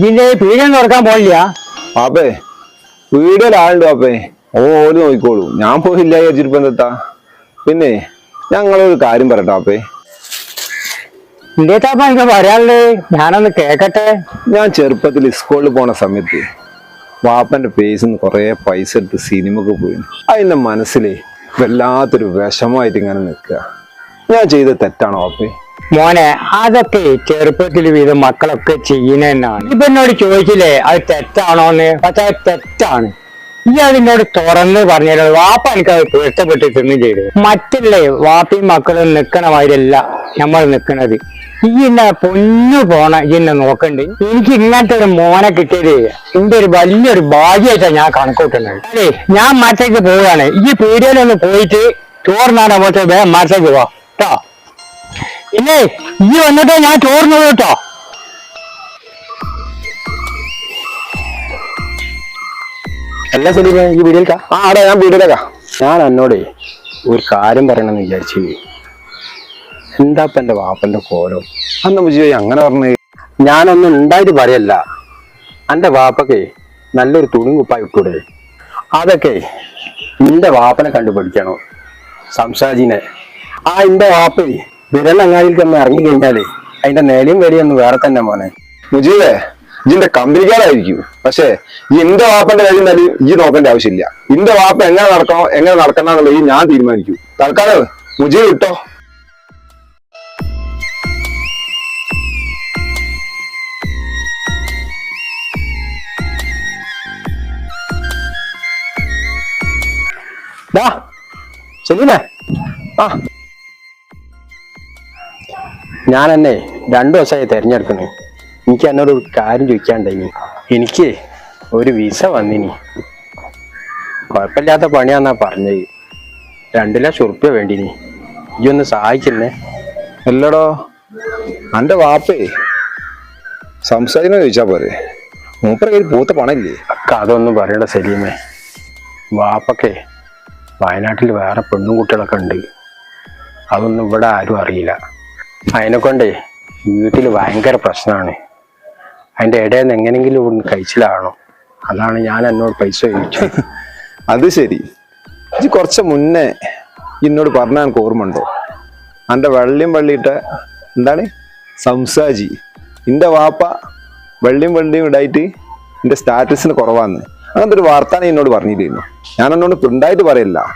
ഇതിന്റെ പീഡിയം തുറക്കാൻ പോയില്ല പാപ്പേ വീടിൽ ആളുണ്ടോ പാപ്പേ ഓ ഓൽ നോക്കിക്കോളൂ. ഞാൻ പോയില്ല വിചാരിച്ചിട്ട് എന്താ? പിന്നെ ഞങ്ങളൊരു കാര്യം പറയട്ടെ പാപ്പേ എന്തേത്താപ്പ എനിക്ക് പറയാനുള്ളത് ഞാനൊന്ന് കേക്കട്ടെ. ഞാൻ ചെറുപ്പത്തിൽ സ്കൂളിൽ പോണ സമയത്ത് വാപ്പന്റെ പേസിൽ നിന്ന് കുറെ പൈസ എടുത്ത് സിനിമക്ക് പോയി അതിന്റെ മനസ്സിലെ വല്ലാത്തൊരു വിഷമായിട്ട് ഇങ്ങനെ നിൽക്കുക. ഞാൻ ചെയ്ത തെറ്റാണോ വാപ്പേ മോനെ അതൊക്കെ ചെറുപ്പത്തിൽ വീതം മക്കളൊക്കെ ചെയ്യണെന്നാണ് ഇപ്പൊ എന്നോട് ചോദിച്ചില്ലേ അത് തെറ്റാണോന്ന്? പക്ഷെ അത് തെറ്റാണ്. ഈ അതിനോട് തുറന്ന് പറഞ്ഞാൽ വാപ്പ എനിക്ക് അത് പൊരുത്തപ്പെട്ട് തിന്നു ചെയ്തു. മറ്റല്ലേ വാപ്പയും മക്കളും നിക്കണ മാതിരിയല്ല നമ്മൾ നിക്കണത്. ഈ എന്നെ പൊന്നു പോണ ഈ എന്നെ നോക്കണ്ട്. എനിക്ക് ഇങ്ങനത്തെ ഒരു മോനെ കിട്ടിയത് എന്റെ ഒരു വലിയൊരു ഭാഗ്യമായിട്ടാണ് ഞാൻ കണക്കൂട്ടുന്നത്. അല്ലേ ഞാൻ മറ്റേക്ക് പോവുകയാണ്. ഈ പീഡിയയിലൊന്ന് പോയിട്ട് ചോറിനാണ് പോയിട്ട് വേഗം മറ്റേക്ക് പോവാ കേട്ടോ ഇല്ലേ ഈ വന്നിട്ട് ഞാൻ ചോർന്നത് കേട്ടോ. അല്ല സലീമ ഈ വീഡിയോയിൽക്കാ ആ ആടാ ഞാൻ വീട്ടിലേക്കാ ഞാൻ എന്നോട് ഒരു കാര്യം പറയണമെന്ന് വിചാരിച്ചു എന്താ ഇപ്പൊ എന്റെ വാപ്പന്റെ കോലം? അന്ന് വിജയ് അങ്ങനെ പറഞ്ഞു ഞാനൊന്നും ഉണ്ടായിട്ട് പറയല്ല. എന്റെ വാപ്പക്കെ നല്ലൊരു തുണി കുപ്പായി ഇട്ടൂടെ? അതൊക്കെ നിന്റെ വാപ്പനെ കണ്ടുപിടിക്കണം. സംസാജിനെ ആ എന്റെ വാപ്പ വിരലങ്ങാതിൽ ഒന്ന് ഇറങ്ങി കഴിഞ്ഞാലേ അതിന്റെ നിലയും വരിയൊന്നും വേറെ തന്നെ മോനെ. മുജീബേ ഇതിന്റെ കമ്പനിക്കാരായിരിക്കും. പക്ഷേ ഈ എന്റെ വാപ്പന്റെ കാര്യം തന്നെ ഈ നോക്കേണ്ട ആവശ്യമില്ല. എന്റെ വാപ്പ എങ്ങനെ നടക്കണോ എങ്ങനെ നടക്കണോ എന്നുള്ളത് ഈ ഞാൻ തീരുമാനിക്കും. തൽക്കാലം മുജീബ് കിട്ടോ ദാ സലീമേ ആ. ഞാൻ എന്നെ രണ്ടു ദിവസമായി തിരഞ്ഞെടുക്കണേ. എനിക്ക് എന്നോട് ഒരു കാര്യം ചോദിക്കാണ്ടായി എനിക്ക് ഒരു വിസ വന്നിനി. കുഴപ്പമില്ലാത്ത പണിയാന്നാ പറഞ്ഞത്. രണ്ടു ലക്ഷം ഉറുപ്പ്യ വേണ്ടിനി. ഈ ഒന്ന് സഹായിക്കുന്നേ അല്ലടോ എന്റെ വാപ്പേ. സംസാരിക്കുന്ന ചോദിച്ചാ പോരെ. മൂപ്പര കയ്യിൽ പൂത്ത പണമില്ലേ? അക്ക അതൊന്നും പറയണ്ട സലീമേ. വാപ്പക്കെ വയനാട്ടിൽ വേറെ പെണ്ണും കുട്ടികളൊക്കെ ഉണ്ട്. അതൊന്നും ഇവിടെ ആരും അറിയില്ല. അതിനെ കൊണ്ടേ വീട്ടിൽ ഭയങ്കര പ്രശ്നമാണ് അതിന്റെ ഇടയിൽ നിന്ന് എങ്ങനെങ്കിലും കഴിച്ചിലാകണം. അതാണ് ഞാൻ എന്നോട് പൈസ ചോദിച്ചത്. അത് ശരി. ഇത് കുറച്ച് മുന്നേ എന്നോട് പറഞ്ഞാൽ എനിക്ക് ഓർമ്മ എന്റെ വെള്ളിയും വള്ളിയിട്ട എന്താണ്? സംസാജി. എന്റെ വാപ്പ വെള്ളിയും വെള്ളിയും ഇടായിട്ട് എന്റെ സ്റ്റാറ്റസിന് കുറവാന്ന്. അങ്ങനത്തെ ഒരു വാർത്താനെ എന്നോട് പറഞ്ഞിരുന്നു. ഞാൻ എന്നോട് ഉണ്ടായിട്ട് പറയല്ല.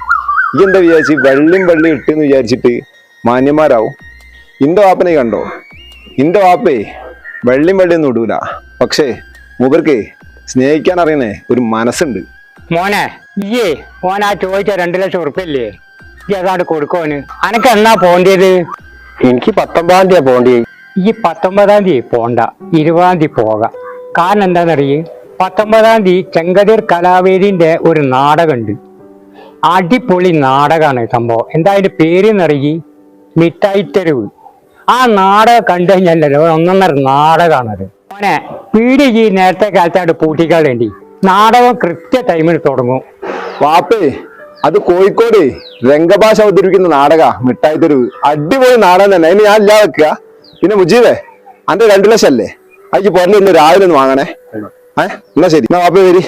ഈ എന്താ വിചാരിച്ച്? വെള്ളിയും വെള്ളിയും ഇട്ടെന്ന് വിചാരിച്ചിട്ട് മാന്യന്മാരാവും. എന്റെ വാപ്പനെ കണ്ടോ? ഇന്റെ വാപ്പേ വെള്ളിയും വെള്ളിയൊന്നും ഇടൂല. പക്ഷേ മൂപ്പർക്ക് സ്നേഹിക്കാൻ അറിയണേ ഒരു മനസ്സുണ്ട്. മോനെ ഇയ്യേ മോൻ ആ ചോദിച്ച രണ്ടു ലക്ഷം ഉറുപ്പില്ലേ? ഏതാണ്ട് അതാണ്ട് കൊടുക്കോന് അനക്ക് എന്നാ പോണ്ടിയത്? എനിക്ക് പത്തൊമ്പതാം തീയതി പോണ്ടി. ഈ പത്തൊമ്പതാം തീയതി പോണ്ട. ഇരുപതാം തീയതി പോകാം. കാരണം എന്താണെന്നറിയേ പത്തൊമ്പതാം തീയതി ചെങ്കതിർ കലാവേദിന്റെ ഒരു നാടകമുണ്ട് അടിപൊളി നാടകമാണ് സംഭവം. എന്താ അതിന്റെ പേരെന്നറിയി മിഠായിത്തെരുവ്. ആ നാടകം കണ്ടു കഴിഞ്ഞല്ലോ ഒന്നൊന്നര നാടകമാണത് മോനെ പീടി ഈ നേരത്തെ കാലത്തായിട്ട് പൂട്ടിക്കാളേണ്ടി നാടകം കൃത്യ ടൈമിൽ തുടങ്ങും. വാപ്പേ അത് കോഴിക്കോട് രംഗഭാഷ അവതരിപ്പിക്കുന്ന നാടക. മിഠായി തെരുവ് അടിപൊളി നാടകം തന്നെ. അതിന് ഞാൻ ഇല്ലാതെ വെക്കുക പിന്നെ മുജീബേ അന്റെ രണ്ടു ലക്ഷം അല്ലേ? അയ്ക്ക് പറഞ്ഞു ഇന്ന് രാവിലെ ഒന്ന് വാങ്ങണേ. ഏ? എന്നാ ശരി. എന്നാ വാപ്പേ വരി.